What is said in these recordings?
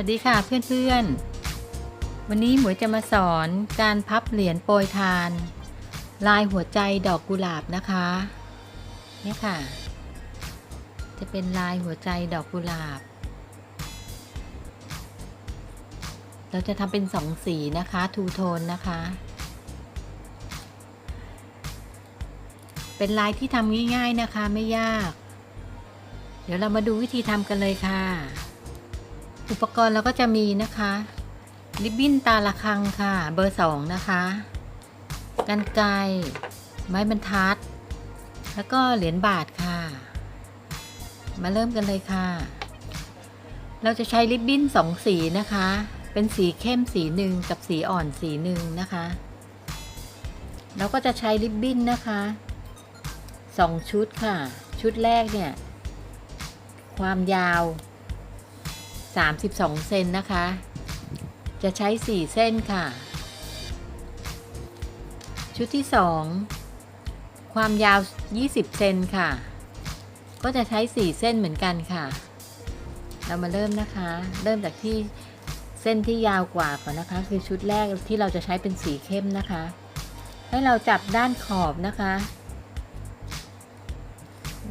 วัสดีค่ะเพื่อนๆ วันนี้หมวยจะมาสอนการพับเหรียญโปรยทาน ลายหัวใจดอกกุหลาบนะคะเนี่ยค่ะ จะเป็นลายหัวใจดอกกุหลาบ เราจะทำเป็นสองสีนะคะทูโทนนะคะ เป็นลายที่ทำง่ายๆนะคะไม่ยาก เดี๋ยวเรามาดูวิธีทำกันเลยค่ะ อุปกรณ์เราก็จะมีนะคะ ริบบิ้นตาละคังค่ะ เบอร์สองนะคะกันไกรไม้บรรทัด แล้วก็เหรียญบาทค่ะ มาเริ่มกันเลยค่ะ เราจะใช้ริบบิ้นสองสีนะคะ เป็นสีเข้มสีหนึ่งกับสีอ่อนสีหนึ่งนะคะ เราก็จะใช้ริบบิ้นนะคะสองชุดค่ะ ชุดแรกเนี่ย ความยาว 32 เซนนะคะ จะใช้ 4 เส้นค่ะ ชุดที่ 2 ความยาว 20 เซนค่ะ ก็จะใช้ 4 เส้นเหมือนกันค่ะ เรามาเริ่มนะคะ เริ่มจากที่เส้นที่ยาวกว่าก่อนนะคะ คือชุดแรกที่เราจะใช้เป็นสีเข้มนะคะ ให้เราจับด้านขอบนะคะ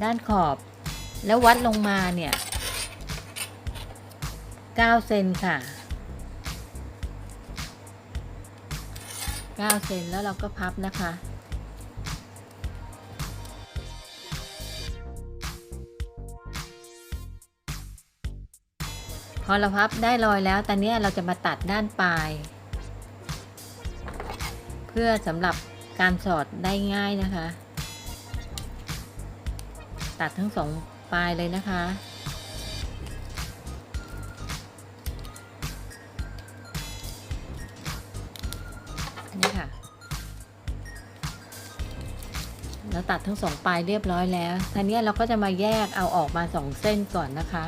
ด้านขอบแล้ววัดลงมาเนี่ย 9เซนค่ะ 9 เซนแล้วเราก็พับนะคะพอเราพับได้รอยแล้วตอนนี้เราจะมาตัดด้านปลาย เพื่อสำหรับการสอดได้ง่ายนะคะ ตัดทั้งสองปลายเลยนะคะ ตัดทั้งสองปลายเรียบร้อยแล้วทีนี้เราก็จะมาแยกเอาออกมาสองเส้นก่อนนะคะ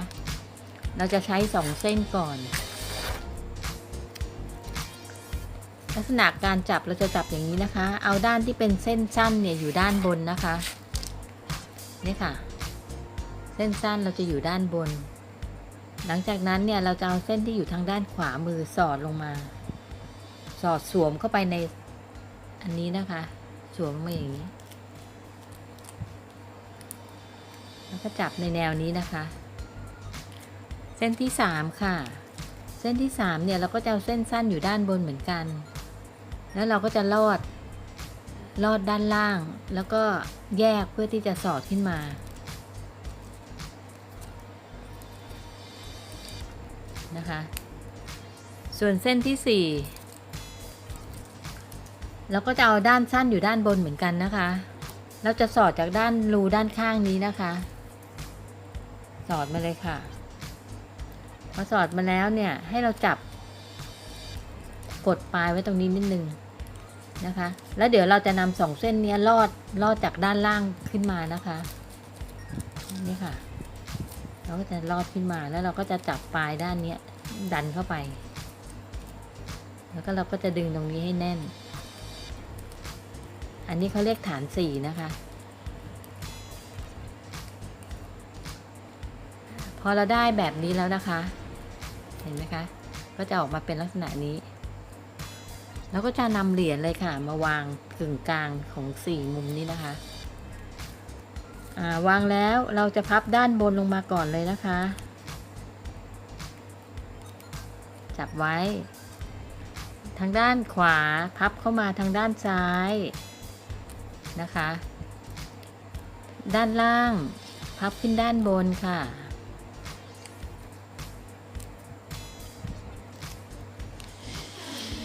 เราจะใช้สองเส้นก่อน ลักษณะการจับเราจะจับอย่างนี้นะคะ เอาด้านที่เป็นเส้นสั้นเนี่ยอยู่ด้านบนนะคะ นี่ค่ะ เส้นสั้นเราจะอยู่ด้านบน หลังจากนั้นเนี่ยเราจะเอาเส้นที่อยู่ทางด้านขวามือสอดลงมา สอดสวมเข้าไปในอันนี้นะคะ สวมมาอย่างนี้ แล้วก็จับในแนวนี้นะคะ เส้นที่สามค่ะ เส้นที่สามเนี่ยเราก็จะเอาเส้นสั้นอยู่ด้านบนเหมือนกัน แล้วเราก็จะลอดลอดด้านล่าง แล้วก็แยกเพื่อที่จะสอดขึ้นมานะคะ ส่วนเส้นที่สี่เราก็จะเอาด้านสั้นอยู่ด้านบนเหมือนกันนะคะ เราจะสอดจากด้านรูด้านข้างนี้นะคะ สอดมาเลยค่ะ พอสอดมาแล้วเนี่ยให้เราจับ กดปลายไว้ตรงนี้นิดนึงนะคะ แล้วเดี๋ยวเราจะนำสองเส้นนี้ลอดลอดจากด้านล่างขึ้นมานะคะนี่ค่ะ เราก็จะลอดขึ้นมาแล้วเราก็จะจับปลายด้านนี้ดันเข้าไป แล้วก็เราก็จะดึงตรงนี้ให้แน่น อันนี้เขาเรียกฐานสี่นะคะ พอเราได้แบบนี้แล้วนะคะ เห็นไหมคะ ก็จะออกมาเป็นลักษณะนี้ แล้วก็จะนำเหรียญเลยค่ะ มาวางกึ่งกลางของสี่มุมนี้นะคะวางแล้วเราจะพับด้านบนลงมาก่อนเลยนะคะ จับไว้ ทางด้านขวาพับเข้ามาทางด้านซ้ายนะคะ ด้านล่างพับขึ้นด้านบนค่ะ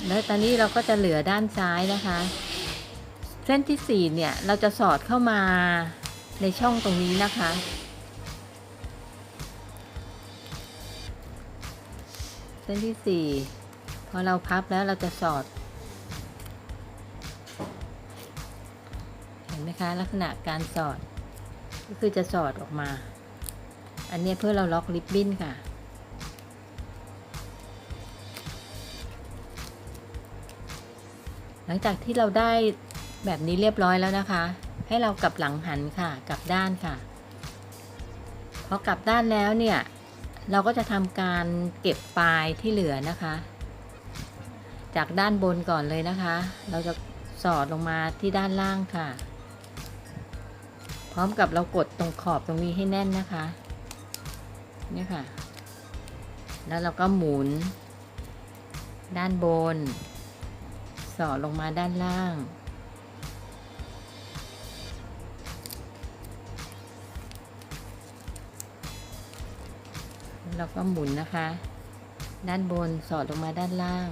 แล้วตอนนี้เราก็จะเหลือด้านซ้ายนะคะ เส้นที่สี่เนี่ย เราจะสอดเข้ามาในช่องตรงนี้นะคะ เส้นที่สี่พอเราพับแล้วเราจะสอด เห็นไหมคะ ลักษณะการสอด ก็คือจะสอดออกมา อันนี้เพื่อเราล็อกริบบิ้นค่ะ หลังจากที่เราได้แบบนี้เรียบร้อยแล้วนะคะ ให้เรากลับหลังหันค่ะ กลับด้านค่ะพอกลับด้านแล้วเนี่ยเราก็จะทำการเก็บปลายที่เหลือนะคะ จากด้านบนก่อนเลยนะคะ เราจะสอดลงมาที่ด้านล่างค่ะ พร้อมกับเรากดตรงขอบตรงนี้ให้แน่นนะคะเนี่ยค่ะ แล้วเราก็หมุน ด้านบน สอดลงมาด้านล่างเราก็หมุนนะคะ ด้านบนสอดลงมาด้านล่าง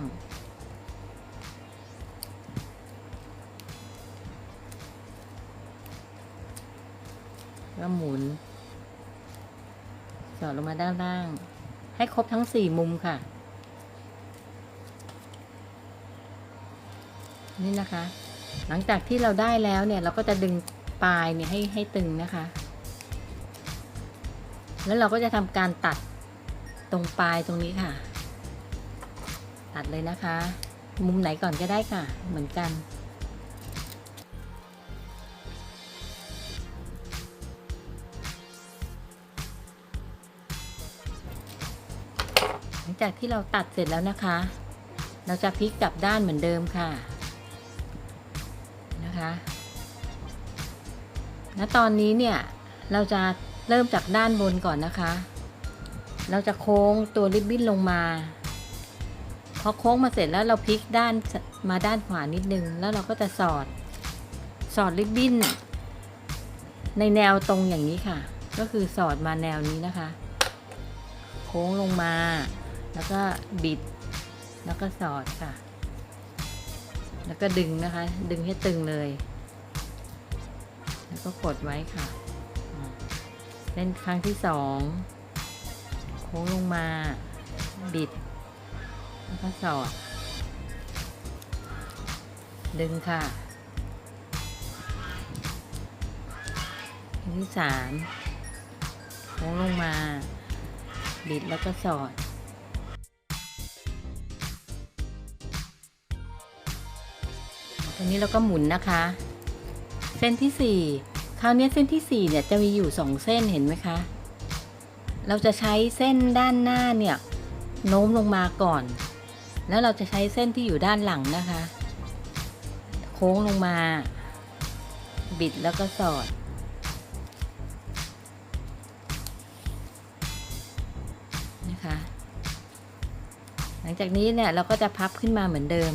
ก็หมุน สอดลงมาด้านล่าง ให้ครบทั้งสี่มุมค่ะ นี่นะคะ หลังจากที่เราได้แล้วเนี่ยเราก็จะดึงปลายเนี่ยให้ให้ตึงนะคะ แล้วเราก็จะทำการตัดตรงปลายตรงนี้ค่ะ ตัดเลยนะคะ มุมไหนก่อนก็ได้ค่ะ เหมือนกันหลังจากที่เราตัดเสร็จแล้วนะคะ เราจะพลิกกลับด้านเหมือนเดิมค่ะ นะคะ ณ ตอนนี้เนี่ยเราจะเริ่มจากด้านบนก่อนนะคะ เราจะโค้งตัวริบบิ้นลงมา พอโค้งมาเสร็จแล้วเราพลิกด้านมาด้านขวานิดนึง แล้วเราก็จะสอด สอดริบบิ้นในแนวตรงอย่างนี้ค่ะ ก็คือสอดมาแนวนี้นะคะ โค้งลงมา แล้วก็บิด แล้วก็สอดค่ะ แล้วก็ดึงนะคะ ดึงให้ตึงเลย แล้วก็กดไว้ค่ะ เล่นครั้งที่สองโค้งลงมา บิด แล้วก็สอด ดึงค่ะครั้งที่สามโค้งลงมา บิดแล้วก็สอด ตรงนี้เราก็หมุนนะคะ เส้นที่สี่คราวนี้เส้นที่สี่เนี่ยจะมีอยู่สองเส้นเห็นไหมคะ เราจะใช้เส้นด้านหน้าเนี่ยโน้มลงมาก่อน แล้วเราจะใช้เส้นที่อยู่ด้านหลังนะคะ โค้งลงมา บิดแล้วก็สอดนะคะ หลังจากนี้เนี่ยเราก็จะพับขึ้นมาเหมือนเดิม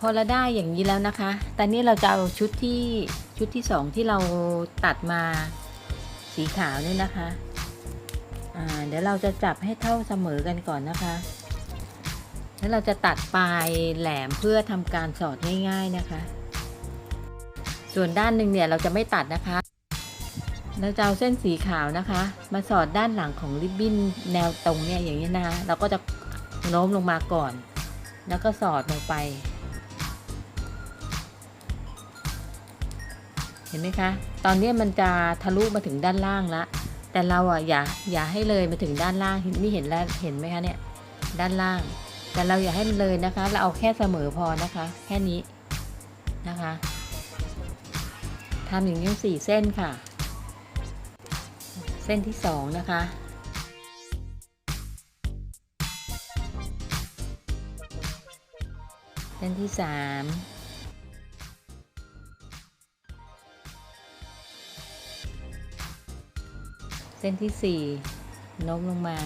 พอเราได้อย่างนี้แล้วนะคะ ตอนนี้เราจะเอาชุดที่ชุดที่สองที่เราตัดมาสีขาวเนี่ยนะคะ อ่า เดี๋ยวเราจะจับให้เท่าเสมอกันก่อนนะคะ แล้วเราจะตัดปลายแหลมเพื่อทำการสอดง่าย ๆนะคะ ส่วนด้านหนึ่งเนี่ยเราจะไม่ตัดนะคะ เราจะเอาเส้นสีขาวนะคะ มาสอดด้านหลังของริบบิ้นแนวตรงเนี่ยอย่างนี้นะคะ เราก็จะโน้มลงมาก่อน แล้วก็สอดลงไป เห็นไหมคะ ตอนนี้มันจะทะลุมาถึงด้านล่างละ แต่เราอะอย่าอย่าให้เลยมาถึงด้านล่าง นี่เห็นแล้วเห็นไหมคะเนี่ย ด้านล่าง แต่เราอย่าให้มันเลยนะคะ เราเอาแค่เสมอพอนะคะ แค่นี้นะคะทำอย่างนี้สี่เส้นค่ะ เส้นที่สองนะคะเส้นที่สาม เส้นที่สี่โน้มลงมา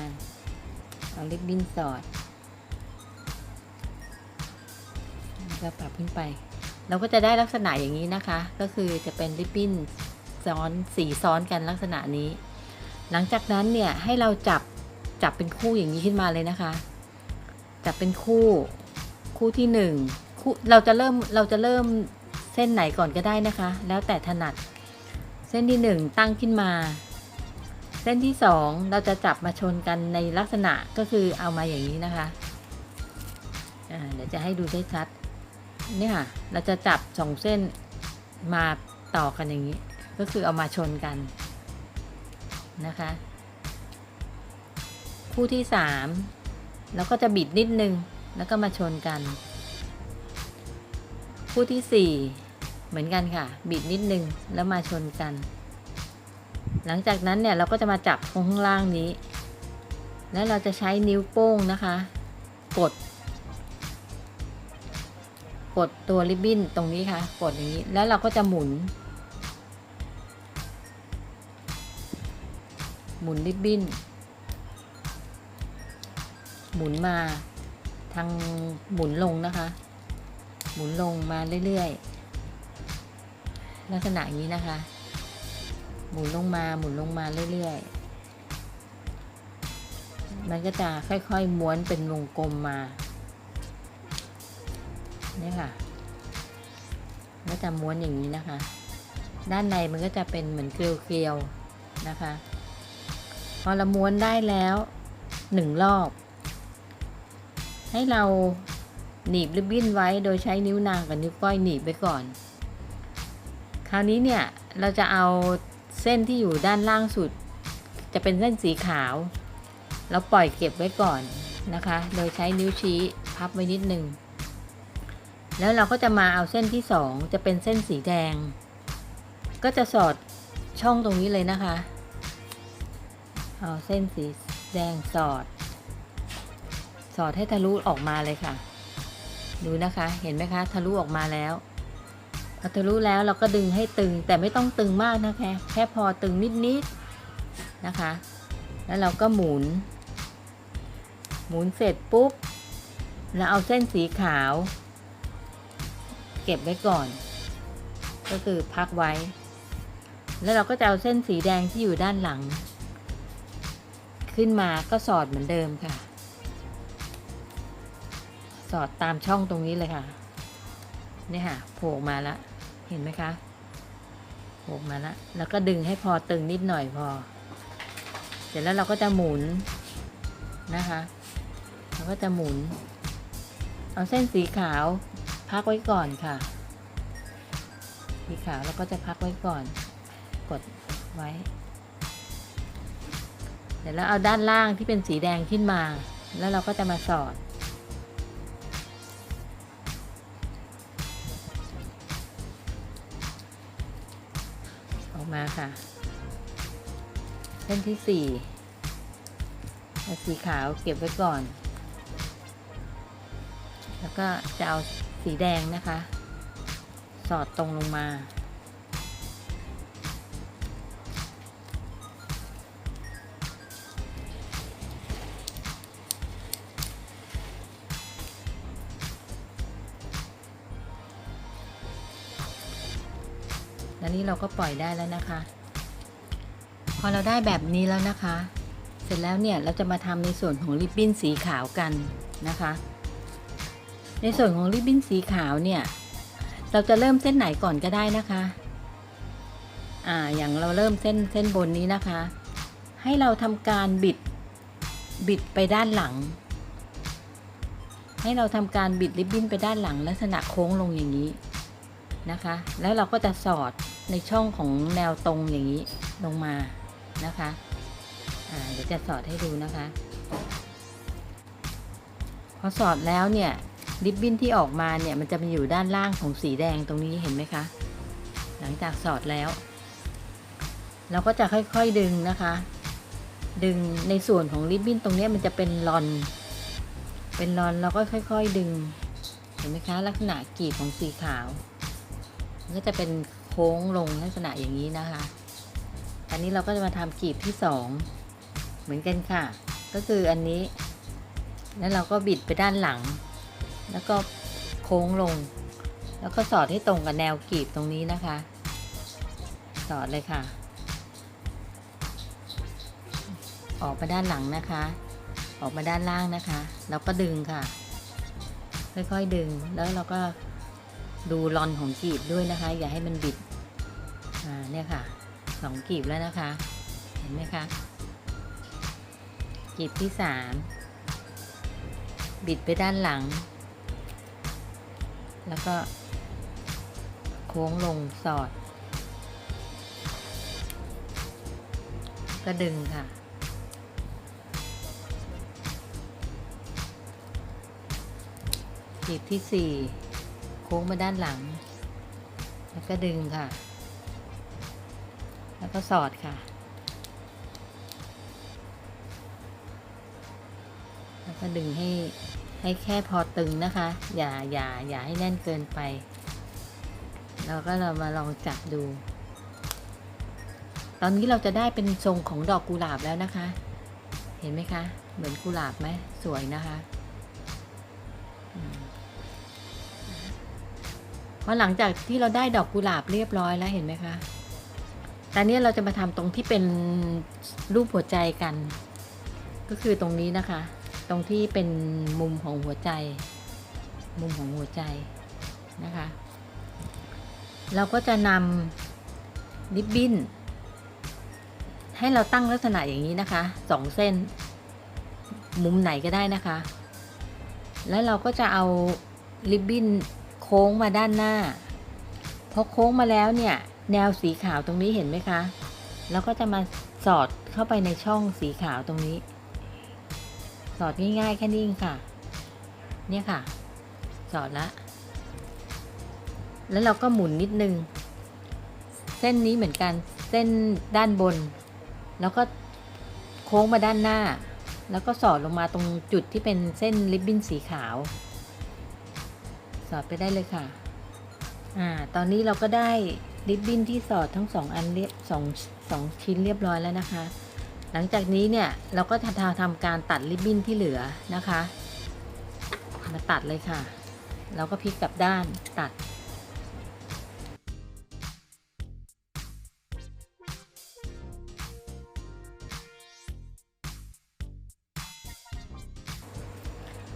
เอาลิบบิ้นสอดแล้วก็ปรับขึ้นไป เราก็จะได้ลักษณะอย่างนี้นะคะ ก็คือจะเป็นริบบิ้นซ้อนสีซ้อนกันลักษณะนี้ หลังจากนั้นเนี่ยให้เราจับจับเป็นคู่อย่างนี้ขึ้นมาเลยนะคะ จับเป็นคู่คู่ที่หนึ่งคู่เราจะเริ่มเราจะเริ่มเส้นไหนก่อนก็ได้นะคะ แล้วแต่ถนัด เส้นที่หนึ่งตั้งขึ้นมา เส้นที่สองเราจะจับมาชนกันในลักษณะก็คือเอามาอย่างนี้นะคะเดี๋ยวจะให้ดูได้ชัดเนี่ยค่ะ เราจะจับสองเส้นมาต่อกันอย่างนี้ ก็คือเอามาชนกันนะคะ คู่ที่สามเราก็จะบิดนิดนึงแล้วก็มาชนกัน คู่ที่สี่เหมือนกันค่ะ บิดนิดนึงแล้วมาชนกัน หลังจากนั้นเนี่ยเราก็จะมาจับตรงข้างล่างนี้ แล้วเราจะใช้นิ้วโป้งนะคะ กด กดตัวริบบิ้นตรงนี้ค่ะ กดอย่างนี้ แล้วเราก็จะหมุน หมุนริบบิ้น หมุนมาทางหมุนลงนะคะ หมุนลงมาเรื่อยๆ ลักษณะอย่างนี้นะคะ หมุนลงมาหมุนลงมาเรื่อยๆ มันก็จะค่อยๆม้วนเป็นวงกลมมา เนี่ยค่ะก็จะม้วนอย่างนี้นะคะ ด้านในมันก็จะเป็นเหมือนเกลียวๆนะคะ พอเราม้วนได้แล้วหนึ่งรอบ ให้เราหนีบริบบิ้นไว้โดยใช้นิ้วนางกับนิ้วก้อยหนีบไว้ก่อน คราวนี้เนี่ยเราจะเอา เส้นที่อยู่ด้านล่างสุด จะเป็นเส้นสีขาว เราปล่อยเก็บไว้ก่อนนะคะ โดยใช้นิ้วชี้พับไว้นิดนึง แล้วเราก็จะมาเอาเส้นที่สองจะเป็นเส้นสีแดง ก็จะสอดช่องตรงนี้เลยนะคะ เอาเส้นสีแดงสอด สอดให้ทะลุออกมาเลยค่ะ ดูนะคะ เห็นไหมคะ ทะลุออกมาแล้ว พอทะลุแล้วเราก็ดึงให้ตึงแต่ไม่ต้องตึงมากนะคะแค่พอตึงนิดๆนะคะ แล้วเราก็หมุน หมุนเสร็จปุ๊บแล้วเอาเส้นสีขาว เก็บไว้ก่อน ก็คือพักไว้ แล้วเราก็จะเอาเส้นสีแดงที่อยู่ด้านหลัง ขึ้นมาก็สอดเหมือนเดิมค่ะ สอดตามช่องตรงนี้เลยค่ะนี่ค่ะโผล่ออกมาแล้ว เห็นไหมคะโผล่ออกมาแล้วแล้วก็ดึงให้พอตึงนิดหน่อยพอ เสร็จแล้วเราก็จะหมุนนะคะเราก็จะหมุน เอาเส้นสีขาวพักไว้ก่อนค่ะ สีขาวเราก็จะพักไว้ก่อน กดไว้ เดี๋ยวเราเอาด้านล่างที่เป็นสีแดงขึ้นมา แล้วเราก็จะมาสอด อกมาค่ะ เส้นที่สี่สีขาวเก็บไว้ก่อน แล้วก็จะเอาสีแดงนะคะ สอดตรงลงมา แล้วนี้เราก็ปล่อยได้แล้วนะคะ พอเราได้แบบนี้แล้วนะคะ เสร็จแล้วเนี่ยเราจะมาทำในส่วนของริบบิ้นสีขาวกันนะคะ ในส่วนของริบบิ้นสีขาวเนี่ย เราจะเริ่มเส้นไหนก่อนก็ได้นะคะ อ่าอย่างเราเริ่มเส้นเส้นบนนี้นะคะ ให้เราทำการบิดบิดไปด้านหลัง ให้เราทำการบิดริบบิ้นไปด้านหลังลักษณะโค้งลงอย่างนี้นะคะ แล้วเราก็จะสอด ในช่องของแนวตรงอย่างนี้ลงมานะคะเดี๋ยวจะสอดให้ดูนะคะ พอสอดแล้วเนี่ยริบบิ้นที่ออกมาเนี่ยมันจะมาอยู่ด้านล่างของสีแดงตรงนี้เห็นไหมคะ หลังจากสอดแล้ว เราก็จะค่อยๆดึงนะคะ ดึงในส่วนของริบบิ้นตรงนี้มันจะเป็นลอน เป็นลอนเราก็ค่อย ๆ ดึง เห็นไหมคะ ลักษณะกรีบของสีขาวมันก็จะเป็น โค้งลงลักษณะอย่างนี้นะคะ อันนี้เราก็จะมาทำกรีบที่สองเหมือนกันค่ะ ก็คืออันนี้ แล้วเราก็บิดไปด้านหลัง แล้วก็โค้งลง แล้วก็สอดให้ตรงกับแนวกรีบตรงนี้นะคะ สอดเลยค่ะ ออกมาด้านหลังนะคะ ออกมาด้านล่างนะคะ แล้วก็ดึงค่ะ ค่อยๆดึง แล้วเราก็ ดูรอนของกีบด้วยนะคะ อย่าให้มันบิด อ่าเนี่ยค่ะสองกีบแล้วนะคะ เห็นไหมคะ กีบที่สามบิดไปด้านหลัง แล้วก็ โค้งลงสอด ก็ดึงค่ะกีบที่สี่ ค้งมาด้านหลัง แล้วก็ดึงค่ะ แล้วก็สอดค่ะ แล้วก็ดึงให้ให้แค่พอตึงนะคะ อย่าอย่าอย่าให้แน่นเกินไปแล้วก็เรามาลองจับดู ตอนนี้เราจะได้เป็นทรงของดอกกุหลาบแล้วนะคะ เห็นไหมคะ เหมือนกุหลาบไหมสวยนะคะ พอหลังจากที่เราได้ดอกกุหลาบเรียบร้อยแล้วเห็นไหมคะตอนนี้เราจะมาทำตรงที่เป็นรูปหัวใจกัน ก็คือตรงนี้นะคะ ตรงที่เป็นมุมของหัวใจ มุมของหัวใจนะคะ เราก็จะนำริบบิ้น ให้เราตั้งลักษณะอย่างนี้นะคะสองเส้น มุมไหนก็ได้นะคะ แล้วเราก็จะเอาริบบิ้น โค้งมาด้านหน้าพอโค้งมาแล้วเนี่ย แนวสีขาวตรงนี้เห็นไหมคะ แล้วก็จะมาสอดเข้าไปในช่องสีขาวตรงนี้ สอดง่ายๆแค่นี้เองค่ะ เนี่ยค่ะ สอดละ แล้วเราก็หมุนนิดนึง เส้นนี้เหมือนกัน เส้นด้านบน แล้วก็โค้งมาด้านหน้า แล้วก็สอดลงมาตรงจุดที่เป็นเส้นริบบิ้นสีขาว สอดไปได้เลยค่ะ อ่า ตอนนี้เราก็ได้ริบบิ้นที่สอดทั้งสองอันเรียบสองสองชิ้นเรียบร้อยแล้วนะคะ หลังจากนี้เนี่ยเราก็จะทำการตัดริบบิ้นที่เหลือนะคะ มาตัดเลยค่ะ เราก็พลิกกลับด้านตัด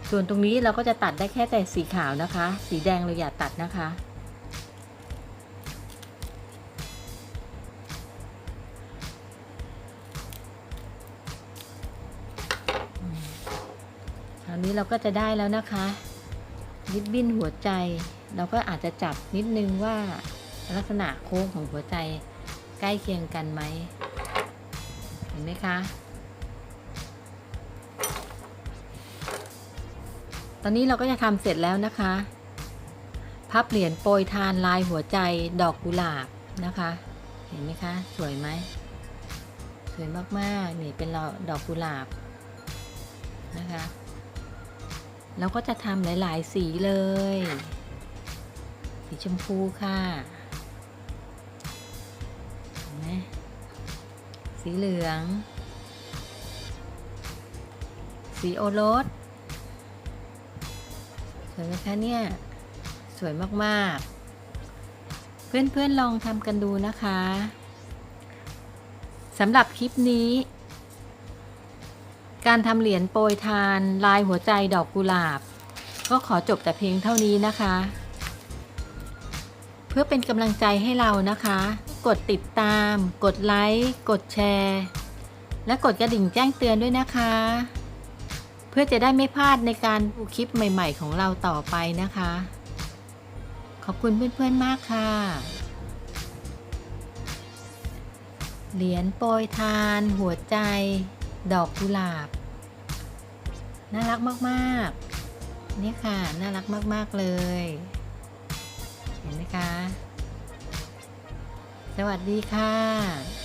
ส่วนตรงนี้เราก็จะตัดได้แค่แต่สีขาวนะคะ สีแดงเราอย่าตัดนะคะ คราวนี้เราก็จะได้แล้วนะคะริบบิ้นหัวใจ เราก็อาจจะจับนิดนึงว่าลักษณะโค้งของหัวใจใกล้เคียงกันไหม เห็นไหมคะ ตอนนี้เราก็จะทำเสร็จแล้วนะคะ พับเหรียญโปรยทานลายหัวใจดอกกุหลาบนะคะ เห็นไหมคะ สวยไหม สวยมากๆ นี่เป็นดอกกุหลาบนะคะเราก็จะทำหลาย ๆ สีเลย สีชมพูค่ะเห็นไหมสีเหลือง สีโอรสส วยไหมคะเนี่ย สวยมากๆ เพื่อนๆลองทำกันดูนะคะสำหรับคลิปนี้ การทำเหรียญโปรยทานลายหัวใจดอกกุหลาบ ก็ขอจบแต่เพียงเท่านี้นะคะ เพื่อเป็นกำลังใจให้เรานะคะ กดติดตาม กดไลค์ กดแชร์ และกดกระดิ่งแจ้งเตือนด้วยนะคะ เพื่อจะได้ไม่พลาดในการดูคลิปใหม่ ๆ ของเราต่อไปนะคะ ขอบคุณเพื่อนๆมากค่ะ เหรียญโปรยทาน หัวใจ ดอกกุหลาบ น่ารักมากๆ นี่ค่ะ น่ารักมากๆเลย เห็นไหมคะ สวัสดีค่ะ